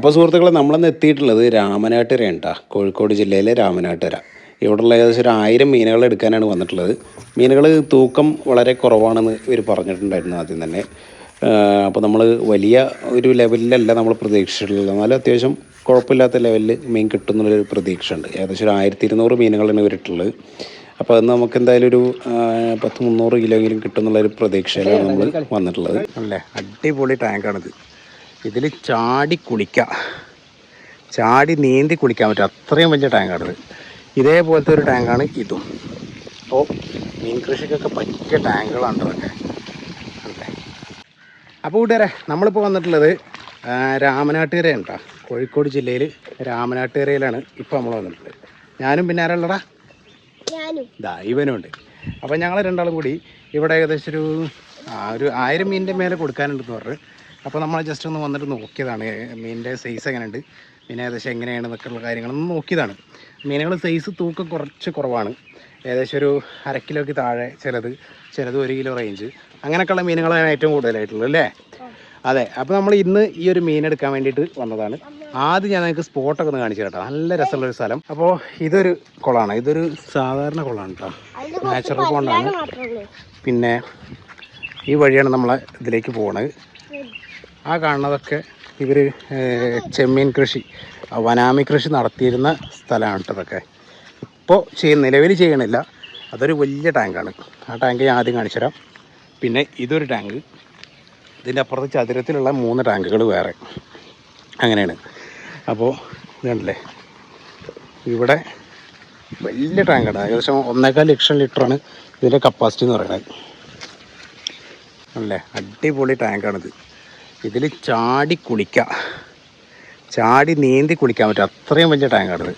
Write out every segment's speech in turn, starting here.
അപ്പോൾ സുഹൃത്തുക്കളെ നമ്മളന്ന് എത്തിയിട്ടുള്ളത് രാമനാട്ടുകരയാണ് കേട്ടോ. കോഴിക്കോട് ജില്ലയിലെ രാമനാട്ടുകര. ഇവിടെയുള്ള ഏകദേശം ഒരു ആയിരം മീനുകൾ എടുക്കാനാണ് വന്നിട്ടുള്ളത്. മീനുകൾ തൂക്കം വളരെ കുറവാണെന്ന് ഇവർ പറഞ്ഞിട്ടുണ്ടായിരുന്നു ആദ്യം തന്നെ. അപ്പോൾ നമ്മൾ വലിയ ഒരു ലെവലിലല്ല നമ്മൾ പ്രതീക്ഷിച്ചിട്ടുള്ളത്. എന്നാലും അത്യാവശ്യം കുഴപ്പമില്ലാത്ത ലെവലിൽ മീൻ കിട്ടുന്നുള്ളൊരു പ്രതീക്ഷയുണ്ട്. ഏകദേശം ഒരു ആയിരത്തി ഇരുന്നൂറ് മീനുകളാണ് ഇവരിട്ടുള്ളത്. അപ്പോൾ അത് നമുക്ക് എന്തായാലും ഒരു പത്ത് മുന്നൂറ് കിലോയെങ്കിലും കിട്ടുന്നുള്ളൊരു പ്രതീക്ഷയിലാണ് നമ്മൾ വന്നിട്ടുള്ളത്. അല്ലേ അടിപൊളി ടാങ്കാണിത്. ഇതിൽ ചാടി കുളിക്കാം. ചാടി നീന്തി കുളിക്കാൻ പറ്റും. അത്രയും വലിയ ടാങ്കാണിത് ഇതേപോലത്തെ ഒരു ടാങ്കാണ് ഇതും. അപ്പോൾ മീൻ കൃഷിക്കൊക്കെ പറ്റിയ ടാങ്കുകളാണ് ഇതൊക്കെ. അല്ലേ? അപ്പോൾ കൂട്ടുകാരെ നമ്മളിപ്പോൾ വന്നിട്ടുള്ളത് രാമനാട്ടുകര ഉണ്ടോ കോഴിക്കോട് ജില്ലയിൽ രാമനാട്ടുകരയിലാണ് ഇപ്പോൾ നമ്മൾ വന്നിട്ടുള്ളത്. ഞാനും പിന്നെ ആരാളടാ ദാ ഇവനും ഉണ്ട്. അപ്പോൾ ഞങ്ങൾ രണ്ടാളും കൂടി ഇവിടെ ഏകദേശം ഒരു ആ, ഒരു ആയിരം മീനിന്റെ മേലെ കൊടുക്കാനുണ്ടെന്ന് പറഞ്ഞു അപ്പോൾ നമ്മൾ ജസ്റ്റ് ഒന്ന് വന്നിട്ട് നോക്കിയതാണ്. മീനിന്റെ സൈസ് എങ്ങനെയുണ്ട്? പിന്നെ ഏകദേശം എങ്ങനെയാണ് എന്നൊക്കെയുള്ള കാര്യങ്ങളൊന്ന് നോക്കിയതാണ്. മീനുകൾ സൈസ് തൂക്കം കുറച്ച് കുറവാണ്. ഏകദേശം ഒരു അര കിലോയ്ക്ക് താഴെ ചിലത് ചിലത് ഒരു കിലോ റേഞ്ച് അങ്ങനെയൊക്കെയുള്ള മീനുകളാണ് ഏറ്റവും കൂടുതലായിട്ടുള്ളത് അല്ലേ? അതെ അപ്പോൾ നമ്മൾ ഇന്ന് ഈ ഒരു മീൻ എടുക്കാൻ വേണ്ടിയിട്ട് വന്നതാണ്. ആദ്യം ഞാൻ നിങ്ങൾക്ക് സ്പോട്ടൊക്കെ ഒന്ന് കാണിച്ചു കേട്ടോ നല്ല രസമുള്ളൊരു സ്ഥലം. അപ്പോൾ ഇതൊരു കുളമാണ് ഇതൊരു സാധാരണ കുളമാണ് കേട്ടോ നാച്ചുറൽ പോണ്ടാണ് പിന്നെ ഈ വഴിയാണ് നമ്മളെ ഇതിലേക്ക് പോണത്. ആ കാണുന്നതൊക്കെ ഇവർ ചെമ്മീൻ കൃഷി വനാമി കൃഷി നടത്തിയിരുന്ന സ്ഥലമാണ് ഇതൊക്കെ. ഇപ്പോൾ ചെയ്യ നിലവിൽ ചെയ്യണില്ല. അതൊരു വലിയ ടാങ്കാണ്. ആ ടാങ്ക് ഞാൻ ആദ്യം കാണിച്ചു തരാം. പിന്നെ ഇതൊരു ടാങ്ക്. ഇതിന്റെ അപ്പുറത്ത് ചതുരത്തിലുള്ള മൂന്ന് ടാങ്കുകൾ വേറെ. അങ്ങനെയാണ്. അപ്പോൾ ഇത് ഇവിടെ വലിയ ടാങ്കാണ്. ഏകദേശം ഒന്നേകാൽ ലക്ഷം ലിറ്ററാണ് ഇതിന്റെ കപ്പാസിറ്റി എന്ന് പറയുന്നത്. അല്ലേ? അടിപൊളി ടാങ്കാണിത്. ഇതിൽ ചാടി കുളിക്കാം. ചാടി നീന്തി കുളിക്കാൻ പറ്റും. അത്രയും വലിയ ടാങ്കാണിത്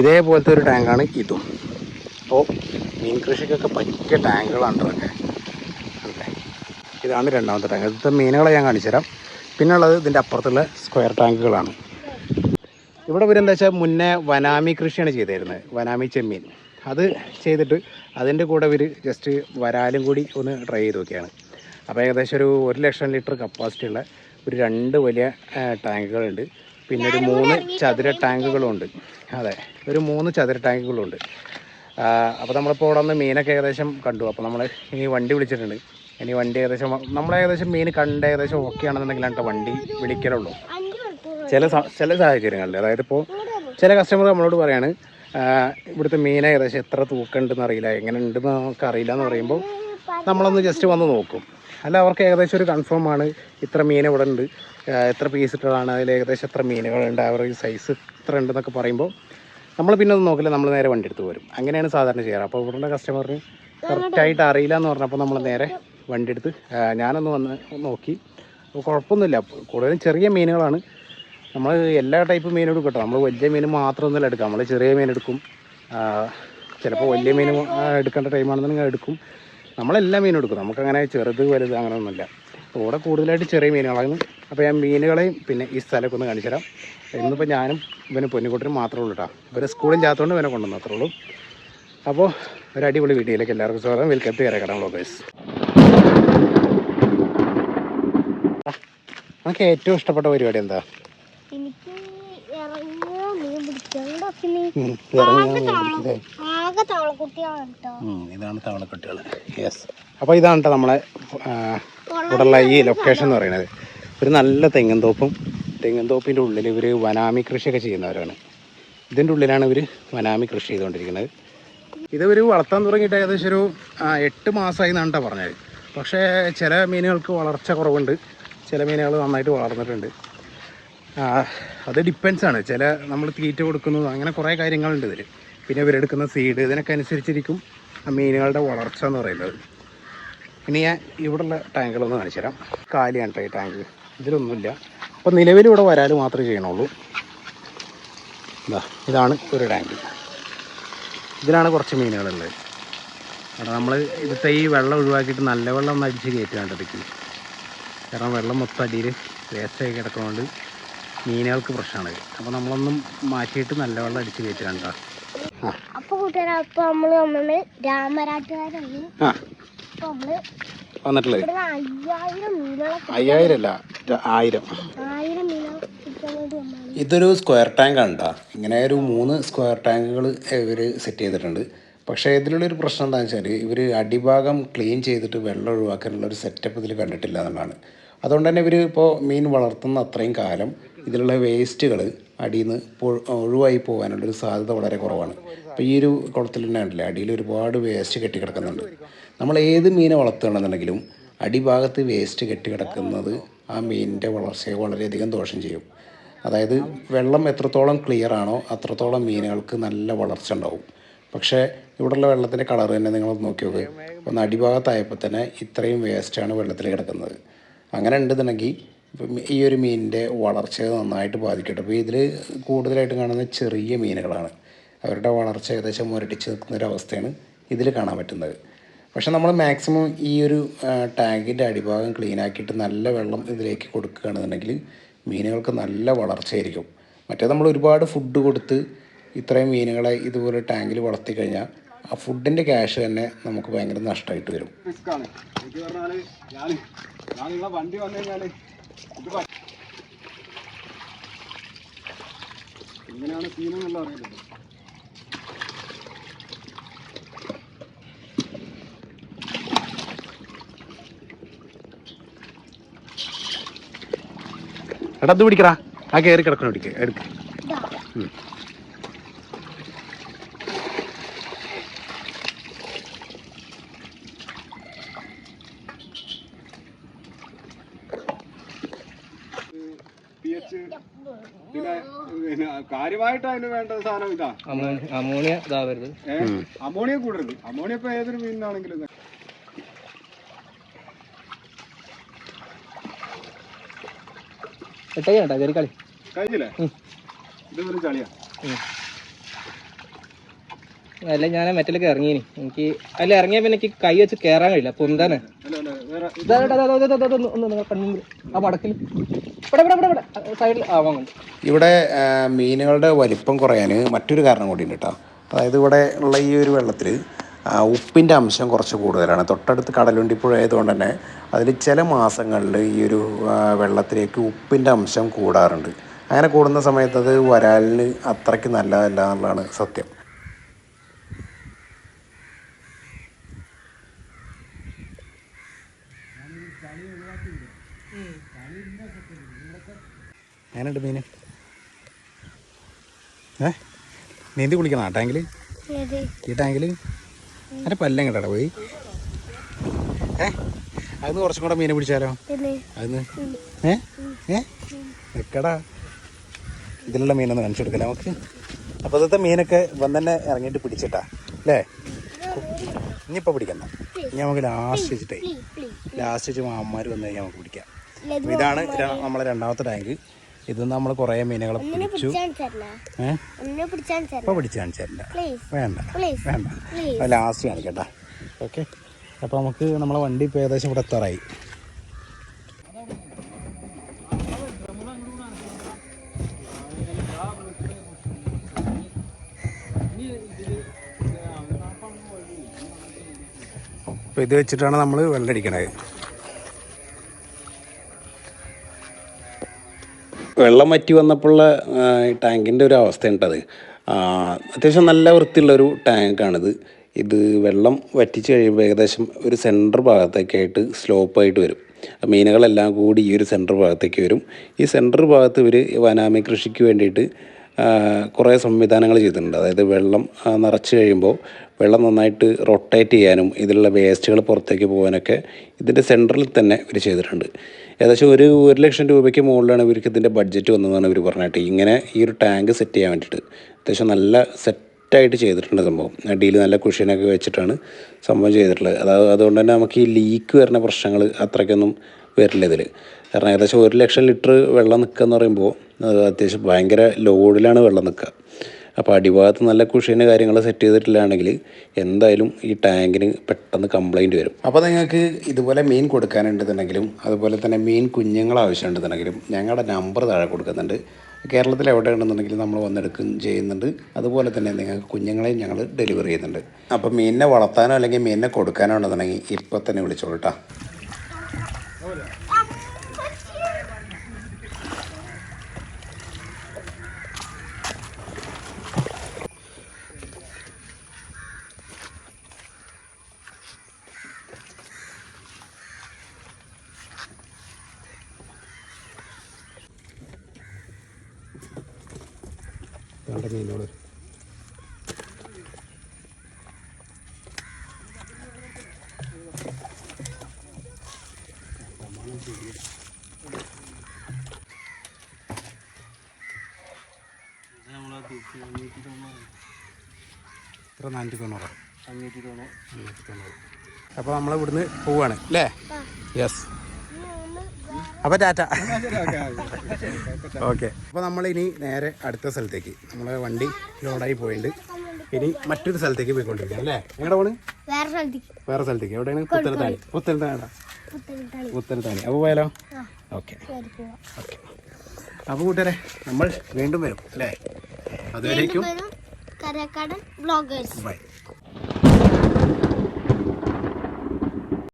ഇതേപോലത്തെ ഒരു ടാങ്കാണ് ഇതും. അപ്പോൾ മീൻ കൃഷിക്കൊക്കെ പറ്റിയ ടാങ്കുകളാണ് ഇതൊക്കെ അല്ലേ ഇതാണ് രണ്ടാമത്തെ ടാങ്ക് ഇതിലത്തെ മീനുകളെ ഞാൻ കാണിച്ചു തരാം. പിന്നെ ഉള്ളത് ഇതിന്റെ അപ്പുറത്തുള്ള സ്ക്വയർ ടാങ്കുകളാണ് ഇവിടെ ഇവരെന്താ വെച്ചാൽ മുന്നേ വനാമി കൃഷിയാണ് ചെയ്തിരുന്നത്. വനാമി ചെമ്മീൻ. അത് ചെയ്തിട്ട് അതിന്റെ കൂടെ ഇവർ ജസ്റ്റ് വരാലും കൂടി ഒന്ന് ട്രൈ ചെയ്ത് നോക്കിയാണ്. അപ്പോൾ ഏകദേശം ഒരു ഒരു ലക്ഷം ലിറ്റർ കപ്പാസിറ്റി ഉള്ള ഒരു രണ്ട് വലിയ ടാങ്കുകളുണ്ട്. പിന്നെ ഒരു മൂന്ന് ചതുര ടാങ്കുകളുണ്ട്. അതെ ഒരു മൂന്ന് ചതുര ടാങ്കുകളുണ്ട്. അപ്പോൾ നമ്മളിപ്പോൾ ഇവിടെ വന്ന് മീനൊക്കെ ഏകദേശം കണ്ടു. അപ്പോൾ നമ്മൾ ഇനി വണ്ടി വിളിച്ചിട്ടുണ്ട്. ഇനി വണ്ടി ഏകദേശം നമ്മൾ ഏകദേശം മീൻ കണ്ട് ഏകദേശം ഓക്കെ ആണെന്നുണ്ടെങ്കിലാണ് വണ്ടി വിളിക്കലുള്ളൂ. ചില ചില സാഹചര്യങ്ങളിൽ അതായത് ഇപ്പോൾ ചില കസ്റ്റമർ നമ്മളോട് പറയാണ് "ആ, ഇവിടുത്തെ മീൻ ഏകദേശം എത്ര തൂക്കമുണ്ടെന്ന് അറിയില്ല എങ്ങനെ ഉണ്ടെന്ന് നമുക്ക് അറിയില്ല എന്ന് പറയുമ്പോൾ നമ്മളൊന്ന് ജസ്റ്റ് വന്ന് നോക്കും. അല്ല അവർക്ക് ഏകദേശം ഒരു കൺഫേം ആണ്. ഇത്ര മീൻ ഇവിടെ ഉണ്ട്. എത്ര പീസ് ഇട്ടതാണ്. അതിൽ ഏകദേശം എത്ര മീനുകളുണ്ട് അവരുടെ സൈസ് ഇത്ര ഉണ്ടെന്നൊക്കെ പറയുമ്പോൾ നമ്മൾ പിന്നെ ഒന്നും നോക്കില്ല. നമ്മൾ നേരെ വണ്ടി എടുത്ത് വരും അങ്ങനെയാണ് സാധാരണ ചെയ്യാറ്. അപ്പോൾ ഇവിടെ കസ്റ്റമറിന് കറക്റ്റായിട്ട് അറിയില്ല എന്ന് പറഞ്ഞപ്പോൾ നമ്മൾ നേരെ വണ്ടി എടുത്ത് ഞാനൊന്ന് വന്ന് നോക്കി. കുഴപ്പമൊന്നുമില്ല. കൂടുതലും ചെറിയ മീനുകളാണ്. നമ്മൾ എല്ലാ ടൈപ്പ് മീനും എടുക്കട്ടോ. കേട്ടോ നമ്മൾ വലിയ മീൻ മാത്രമൊന്നുമല്ല എടുക്കുക. നമ്മൾ ചെറിയ മീൻ എടുക്കും. ചിലപ്പോൾ വലിയ മീൻ എടുക്കേണ്ട ടൈമാണെന്നുണ്ടെങ്കിൽ എടുക്കും. നമ്മളെല്ലാ മീനും എടുക്കും. നമുക്കങ്ങനെ ചെറുത് വലുത് അങ്ങനെ ഒന്നുമില്ല ഇവിടെ കൂടുതലായിട്ട് ചെറിയ മീനുകളാണ്. അപ്പോൾ ഞാൻ മീനുകളെയും പിന്നെ ഈ സ്ഥലമൊക്കെ ഒന്ന് കാണിച്ചു തരാം. ഇന്നിപ്പോൾ ഞാനും ഇവന് പൊന്നിക്കുട്ടനും മാത്രമേ ഉള്ളൂ കേട്ടോ. ഇവരെ സ്കൂളിൽ ചാത്തോണ്ട് ഇവനെ കൊണ്ടുവന്നു അത്രേ ഉള്ളൂ. അപ്പോൾ ഒരു അടിപൊളി വീഡിയോയിലേക്ക് എല്ലാവർക്കും സ്വാഗതം. വെൽക്കം ടു കരക്കടം വ്ളോഗേഴ്സ് നമുക്ക് ഏറ്റവും ഇഷ്ടപ്പെട്ട പരിപാടി എന്താ? എനിക്ക് ഇറങ്ങുക മീൻ പിടിക്കുക. ഇതാണ് തവളക്കുട്ടികൾ. യെസ് അപ്പോൾ ഇതാണ് കേട്ടോ നമ്മളെ ഇവിടെയുള്ള ഈ ലൊക്കേഷൻ എന്ന് പറയുന്നത്. ഒരു നല്ല തെങ്ങൻ തോപ്പും തെങ്ങൻ തോപ്പിന്റെ ഉള്ളിൽ ഇവർ വനാമി കൃഷിയൊക്കെ ചെയ്യുന്നവരാണ്. ഇതിന്റെ ഉള്ളിലാണ് ഇവർ വനാമി കൃഷി ചെയ്തുകൊണ്ടിരിക്കുന്നത്. ഇത് ഒരു വളർത്താൻ തുടങ്ങിയിട്ട് ഏകദേശം ഒരു എട്ട് മാസമായി എന്നാണ് കേട്ടോ പറഞ്ഞത്. പക്ഷേ ചില മീനുകൾക്ക് വളർച്ച കുറവുണ്ട്. ചില മീനുകൾ നന്നായിട്ട് വളർന്നിട്ടുണ്ട്. അത് ഡിപ്പെൻസാണ് ആണ്. ചില നമ്മൾ തീറ്റ കൊടുക്കുന്നത് അങ്ങനെ കുറേ കാര്യങ്ങളുണ്ട് ഇതിൽ പിന്നെ ഇവരെടുക്കുന്ന സീഡ് ഇതിനൊക്കെ അനുസരിച്ചിരിക്കും ആ മീനുകളുടെ വളർച്ച എന്ന് പറയുന്നത്. ഇനി ഞാൻ ഇവിടെയുള്ള ടാങ്കുകളൊന്ന് കാണിച്ചു തരാം. കാലിയാണ് ഈ ടാങ്ക് ഇതിലൊന്നുമില്ല. അപ്പോൾ നിലവിൽ ഇവിടെ വരാൽ മാത്രമേ ചെയ്യണുള്ളൂ. ഇതാ ഇതാണ് ഒരു ടാങ്ക് ഇതിലാണ് കുറച്ച് മീനുകളുള്ളത്. കാരണം നമ്മൾ ഇവിടുത്തെ ഈ വെള്ളം ഒഴിവാക്കിയിട്ട് നല്ല വെള്ളം ഒന്ന് അടിച്ച് കയറ്റുകയാണ്ടതിക്ക് കാരണം വെള്ളം മൊത്തം അടിയിൽ വേസ്റ്റായി കിടക്കുന്നതുകൊണ്ട് മീനുകൾക്ക് പ്രശ്നമാണ്. അപ്പോൾ നമ്മളൊന്നും മാറ്റിയിട്ട് നല്ല വെള്ളം അടിച്ച് കയറ്റുകയാണ് കൂട്ടുകാരെ അപ്പൊ നമ്മൾ നമ്മൾ രാമരാട്ടുകാരാണ് ആ. അപ്പൊ നമ്മൾ വന്നിട്ടുള്ളത്. ഇവിടെ അയ്യായിരം മീനുകളെ അയ്യായിരം അല്ല ര- ആയിരം. ആയിരം മീനുകൾ കുടിക്കുന്നത് ഇതൊരു സ്ക്വയർ ടാങ്ക് ആണ് ഇങ്ങനെ ഒരു മൂന്ന് സ്ക്വയർ ടാങ്കുകൾ ഇവർ സെറ്റ് ചെയ്തിട്ടുണ്ട്. പക്ഷേ ഇതിലുള്ളൊരു പ്രശ്നം എന്താണെന്ന് വെച്ചാൽ ഇവർ അടിഭാഗം ക്ലീൻ ചെയ്തിട്ട് വെള്ളം ഒഴിവാക്കാനുള്ള ഒരു സെറ്റപ്പ് ഇതിൽ കണ്ടിട്ടില്ല എന്നുള്ളതാണ്. അതുകൊണ്ട് തന്നെ ഇവർ ഇപ്പോൾ മീൻ വളർത്തുന്ന അത്രയും കാലം ഇതിലുള്ള വേസ്റ്റുകൾ അടിയിൽ നിന്ന് ഒഴിവായി പോകാനുള്ളൊരു സാധ്യത വളരെ കുറവാണ്. അപ്പോൾ ഈ ഒരു കുളത്തിൽ തന്നെ ഉണ്ടല്ലേ അടിയിൽ ഒരുപാട് വേസ്റ്റ് കെട്ടി കെട്ടിക്കിടക്കുന്നുണ്ട് നമ്മൾ ഏത് മീനെ വളർത്തുകയാണെന്നുണ്ടെങ്കിലും അടിഭാഗത്ത് വേസ്റ്റ് കെട്ടി കിടക്കുന്നത് ആ മീനിന്റെ വളർച്ചയെ വളരെയധികം ദോഷം ചെയ്യും. അതായത് വെള്ളം എത്രത്തോളം ക്ലിയർ ആണോ അത്രത്തോളം മീനുകൾക്ക് നല്ല വളർച്ച ഉണ്ടാവും. പക്ഷേ ഇവിടെയുള്ള വെള്ളത്തിന്റെ കളർ തന്നെ നിങ്ങൾ നോക്കി നോക്ക്. ഒന്ന് അടിഭാഗത്തായപ്പോൾ തന്നെ ഇത്രയും വേസ്റ്റാണ് വെള്ളത്തിൽ കിടക്കുന്നത്. അങ്ങനെ ഉണ്ടെന്നുണ്ടെങ്കിൽ ഈ ഒരു മീനിന്റെ വളർച്ചയെ നന്നായിട്ട് ബാധിക്കട്ടെ. അപ്പോൾ ഇതിൽ കൂടുതലായിട്ട് കാണുന്നത് ചെറിയ മീനുകളാണ്. അവരുടെ വളർച്ച ഏകദേശം മുരടിച്ച് നിൽക്കുന്ന ഒരു അവസ്ഥയാണ് ഇതിൽ കാണാൻ പറ്റുന്നത്. പക്ഷേ നമ്മൾ മാക്സിമം ഈ ഒരു ടാങ്കിന്റെ അടിഭാഗം ക്ലീൻ ആക്കിയിട്ട് നല്ല വെള്ളം ഇതിലേക്ക് കൊടുക്കുകയാണെന്നുണ്ടെങ്കിൽ മീനുകൾക്ക് നല്ല വളർച്ചയായിരിക്കും. മറ്റേ നമ്മൾ ഒരുപാട് ഫുഡ് കൊടുത്ത് ഇത്രയും മീനുകളെ ഇതുപോലെ ടാങ്കിൽ വളർത്തി കഴിഞ്ഞാൽ ആ ഫുഡിന്റെ ക്യാഷ് തന്നെ നമുക്ക് ഭയങ്കര നഷ്ടമായിട്ട് വരും. പ- എങ്ങനെയാണ് എടാ അത് പിടിക്കടാ. ആ കയറി കിടക്കണം പിടിക്കുക എടുക്ക. പിന്നെ കാര്യമായിട്ട് അതിന് വേണ്ട സാധനം ഇതാ. Ammonia ammonia കൂടരുത്. അമോണിയ ഇപ്പൊ ഏതൊരു മീനിനാണെങ്കിലും കേട്ടോ കയറി കളി. കഴിഞ്ഞില്ലേ? ഇത് ഒരു ചളിയാ അല്ല ഞാൻ മെറ്റലൊക്കെ ഇറങ്ങിയിനി. എനിക്ക് അല്ല ഇറങ്ങിയ പിന്നെ എനിക്ക് കൈ വെച്ച് കയറാൻ കഴിയില്ല. പൊന്താണ് ഇവിടെ മീനുകളുടെ വലിപ്പം കുറയാൻ മറ്റൊരു കാരണം കൂടി ഉണ്ട് കേട്ടോ. അതായത് ഇവിടെ ഉള്ള ഈ ഒരു വെള്ളത്തിൽ ഉപ്പിന്റെ അംശം കുറച്ച് കൂടുതലാണ്. തൊട്ടടുത്ത് കടലുണ്ടിപ്പുഴ ആയതുകൊണ്ട് തന്നെ അതിൽ ചില മാസങ്ങളിൽ ഈ ഒരു വെള്ളത്തിലേക്ക് ഉപ്പിന്റെ അംശം കൂടാറുണ്ട്. അങ്ങനെ കൂടുന്ന സമയത്ത് അത് വരാലിന് അത്രയ്ക്ക് നല്ലതല്ല എന്നുള്ളതാണ് സത്യം. എങ്ങനെയുണ്ട് മീൻ ഏ? നീന്തി കുളിക്കണോ ആ ടാങ്കിൽ ഈ ടാങ്കിൽ അതിന്റെ പല്ലം കേട്ടാ പോയി. ഏ? അതിന് കുറച്ചും കൂടെ മീനെ പിടിച്ചാലോ? അതിന് ഏ? ഏ? നിക്കടാ. ഇതിലുള്ള മീനൊന്ന് കാണിച്ചു കൊടുക്കല നമുക്ക്? അപ്പൊ അതത്തെ മീനൊക്കെ വന്നെ ഇറങ്ങിയിട്ട് പിടിച്ചിട്ടാ. അല്ലേ? ഇനിയിപ്പോൾ പിടിക്കണ്ട. ഇനി നമുക്ക് ലാസ്റ്റ് വെച്ചിട്ടേ ലാസ്റ്റ് വെച്ച് മാമ്മമാർ വന്നു കഴിഞ്ഞാൽ നമുക്ക് പിടിക്കാം. ഇതാണ് നമ്മളെ രണ്ടാമത്തെ ടാങ്ക് ഇത് നമ്മൾ കുറേ മീനുകളെ പിടിച്ചു. ഇപ്പോൾ പിടിച്ച് കാണിച്ചു വേണ്ട. വേണ്ട. ലാസ്റ്റ് കാണിക്കട്ടാ ഓക്കെ അപ്പോൾ നമുക്ക് നമ്മളെ വണ്ടി ഇപ്പോൾ ഏകദേശം ഇവിടെ എത്താറായി. അപ്പോൾ ഇത് വെച്ചിട്ടാണ് നമ്മൾ വെള്ളം വെള്ളം വറ്റി വന്നപ്പോഴുള്ള ടാങ്കിന്റെ ഒരു അവസ്ഥയുണ്ടത് അത്യാവശ്യം നല്ല വൃത്തിയുള്ളൊരു ടാങ്കാണിത്. ഇത് വെള്ളം വറ്റിച്ച് കഴിയുമ്പോൾ ഏകദേശം ഒരു സെന്റർ ഭാഗത്തേക്കായിട്ട് സ്ലോപ്പായിട്ട് വരും. മീനുകളെല്ലാം കൂടി ഈ ഒരു സെന്റർ ഭാഗത്തേക്ക് വരും. ഈ സെന്റർ ഭാഗത്ത് ഇവർ വനാമി കൃഷിക്ക് വേണ്ടിയിട്ട് കുറേ സംവിധാനങ്ങൾ ചെയ്തിട്ടുണ്ട്. അതായത് വെള്ളം നിറച്ച് കഴിയുമ്പോൾ വെള്ളം നന്നായിട്ട് റൊട്ടേറ്റ് ചെയ്യാനും ഇതിലുള്ള വേസ്റ്റുകൾ പുറത്തേക്ക് പോകാനൊക്കെ ഇതിന്റെ സെന്ററിൽ തന്നെ ഇവർ ചെയ്തിട്ടുണ്ട്. ഏകദേശം ഒരു ഒരു ലക്ഷം രൂപയ്ക്ക് മുകളിലാണ് ഇവർക്ക് ഇതിന്റെ ബഡ്ജറ്റ് വന്നതെന്നാണ് ഇവർ പറഞ്ഞിട്ട്. ഇങ്ങനെ ഈ ഒരു ടാങ്ക് സെറ്റ് ചെയ്യാൻ വേണ്ടിയിട്ട് അത്യാവശ്യം നല്ല സെറ്റായിട്ട് ചെയ്തിട്ടുണ്ട് സംഭവം. അടിയിൽ നല്ല കുഷ്യനൊക്കെ വെച്ചിട്ടാണ് സംഭവം ചെയ്തിട്ടുള്ളത്. അതായത് അതുകൊണ്ട് തന്നെ നമുക്ക് ഈ ലീക്ക് വരുന്ന പ്രശ്നങ്ങൾ അത്രയ്ക്കൊന്നും വരില്ല ഇതിൽ കാരണം ഏകദേശം ഒരു ലക്ഷം ലിറ്റർ വെള്ളം നിൽക്കുക എന്ന് പറയുമ്പോൾ അത് അത്യാവശ്യം ഭയങ്കര ലോഡിലാണ് വെള്ളം നിൽക്കുക അപ്പോൾ അടിഭാഗത്ത് നല്ല കുഷീന്റെ കാര്യങ്ങൾ സെറ്റ് ചെയ്തിട്ടില്ലാണെങ്കിൽ എന്തായാലും ഈ ടാങ്കിന് പെട്ടെന്ന് കംപ്ലൈന്റ് വരും. അപ്പോൾ നിങ്ങൾക്ക് ഇതുപോലെ മീൻ കൊടുക്കാനുണ്ടെന്നുണ്ടെങ്കിലും അതുപോലെ തന്നെ മീൻ കുഞ്ഞുങ്ങൾ ആവശ്യമുണ്ടെന്നുണ്ടെങ്കിലും ഞങ്ങളുടെ നമ്പർ താഴെ കൊടുക്കുന്നുണ്ട്. കേരളത്തിൽ എവിടെ ഉണ്ടെന്നുണ്ടെങ്കിൽ നമ്മൾ വന്നെടുക്കും ചെയ്യുന്നുണ്ട്. അതുപോലെ തന്നെ നിങ്ങൾക്ക് കുഞ്ഞുങ്ങളെയും ഞങ്ങൾ ഡെലിവറി ചെയ്യുന്നുണ്ട്. അപ്പോൾ മീനിനെ വളർത്താനോ അല്ലെങ്കിൽ മീനിനെ കൊടുക്കാനോ ഉണ്ടെന്നുണ്ടെങ്കിൽ ഇപ്പോൾ തന്നെ വിളിച്ചോളൂ കേട്ടോ രണ്ട് മീനുകൾ എത്ര നാനൂറ്റി തൊണ്ണൂറ്. അഞ്ഞൂറ്റി തൊണ്ണൂറ്. അപ്പോൾ നമ്മൾ ഇവിടുന്ന് പോവാണ് അല്ലേ? യെസ് അപ്പോൾ ടാറ്റ. ഓക്കെ. അപ്പോൾ നമ്മൾ ഇനി നേരെ അടുത്ത സ്ഥലത്തേക്ക്. നമ്മളെ വണ്ടി ലോഡായി പോയിട്ടുണ്ട് ഇനി മറ്റൊരു സ്ഥലത്തേക്ക് പോയിക്കൊണ്ടിരിക്കുക അല്ലേ? എവിടെ പോണ്? വേറെ സ്ഥലത്തേക്ക്. എവിടെയാണ്? പുത്തലത്താണി പുത്തനത്താണി. പുത്തലത്താണി അപ്പൊ അപ്പോൾ പോയാലോ ഓക്കെ. അപ്പൊ കൂട്ടരെ ഓക്കെ. അപ്പോൾ കൂട്ടുകാരെ നമ്മൾ വീണ്ടും വരും അല്ലേ? അതുവരേക്കും ബൈ.